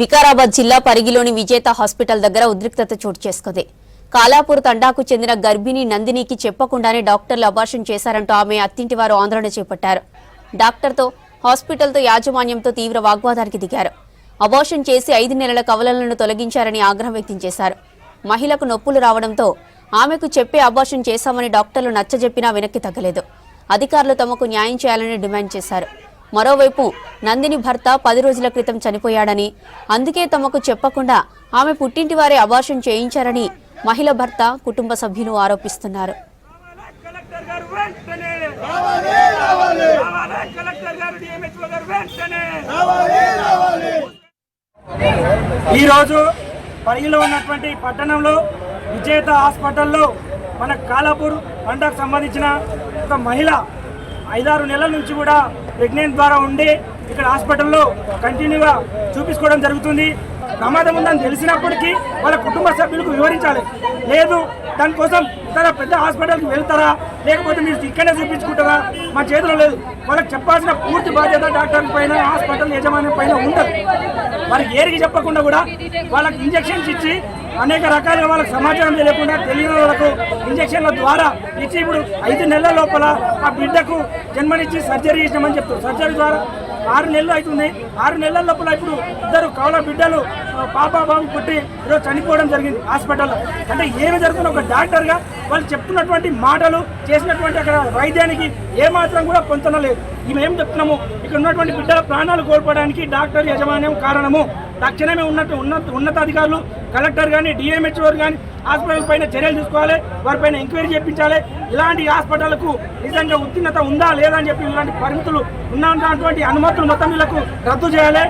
వికారాబాద్ జిల్లా పరిగిలోని విజేత హాస్పిటల్ దగ్గర ఉద్రిక్తత చోటు చేసుకుంది. కాలాపూర్ తండాకు చెందిన గర్భిణి నందినికి చెప్పకుండానే డాక్టర్లు అబార్షన్ చేశారంటూ ఆమె అత్తింటి వారు ఆందోళన చేపట్టారు. డాక్టర్తో హాస్పిటల్తో యాజమాన్యంతో తీవ్ర వాగ్వాదానికి దిగారు. అబార్షన్ చేసి ఐదు నెలల కవలలను తొలగించారని ఆగ్రహం వ్యక్తం చేశారు. మహిళకు నొప్పులు రావడంతో ఆమెకు చెప్పే అబార్షన్ చేశామని డాక్టర్లు నచ్చజెప్పినా వెనక్కి తగ్గలేదు. అధికారులు తమకు న్యాయం చేయాలని డిమాండ్ చేశారు. మరోవైపు నందిని భర్త పది రోజుల క్రితం చనిపోయాడని అందుకే తమకు చెప్పకుండా ఆమె పుట్టింటి వారే అబార్షన్ చేయించారని మహిళ భర్త కుటుంబ సభ్యులు ఆరోపిస్తున్నారు. ఈరోజు పరిగిలో ఉన్నటువంటి పట్టణంలో విజేత హాస్పిటల్లో మన కాలాపూర్ పంటకు సంబంధించిన ఒక మహిళ ఐదారు నెలల నుంచి కూడా ప్రెగ్నెంట్ ద్వారా ఉండి ఇక్కడ హాస్పిటల్లో కంటిన్యూగా చూపించుకోవడం జరుగుతుంది. ప్రమాదం ఉందని తెలిసినప్పటికీ వాళ్ళ కుటుంబ సభ్యులకు వివరించాలి. లేదు దానికోసం ఇతర పెద్ద హాస్పిటల్కి వెళ్తారా? లేకపోతే మీరు ఇక్కడే చూపించుకుంటారా? మా చేతిలో లేదు. వాళ్ళకి చెప్పాల్సిన పూర్తి బాధ్యత డాక్టర్ పైన హాస్పిటల్ యజమాని పైన ఉండదు. వారికి ఏరికి చెప్పకుండా కూడా వాళ్ళకి ఇంజెక్షన్స్ ఇచ్చి అనేక రకాలుగా వాళ్ళకి సమాచారం తెలియకుండా తెలియని వాళ్ళకు ఇంజక్షన్ల ద్వారా ఇచ్చి ఇప్పుడు ఐదు నెలల లోపల ఆ బిడ్డకు జన్మనిచ్చి సర్జరీ చేసినామని చెప్తారు. సర్జరీ ద్వారా ఆరు నెలలు అవుతుంది ఆరు నెలల లోపల ఇప్పుడు ఇద్దరు కవల బిడ్డలు పాప బాబు పుట్టి ఈరోజు చనిపోవడం జరిగింది హాస్పిటల్లో. అంటే ఏమి జరుగుతుంది ఒక డాక్టర్గా వాళ్ళు చెప్తున్నటువంటి మాటలు చేసినటువంటి అక్కడ వైద్యానికి ఏమాత్రం కూడా పొంతన లేదు. మేము ఏం చెప్తున్నాము? ఇక్కడ ఉన్నటువంటి బిడ్డల ప్రాణాలు కోల్పోవడానికి డాక్టర్ యజమాన్యం కారణము. తక్షణమే ఉన్నట్టు ఉన్నత ఉన్నతాధికారులు కలెక్టర్ కానీ డిఎంహెచ్ఓ కానీ హాస్పిటల్ పైన చర్యలు తీసుకోవాలి వారిపైన ఎంక్వైరీ చేయించాలి. ఇలాంటి హాస్పిటల్కు నిజంగా ఉత్తీర్ణత ఉందా లేదా అని చెప్పి ఇలాంటి పరిమితులు ఉన్నటువంటి అనుమతులు మొత్తం వీళ్ళకు రద్దు చేయాలి.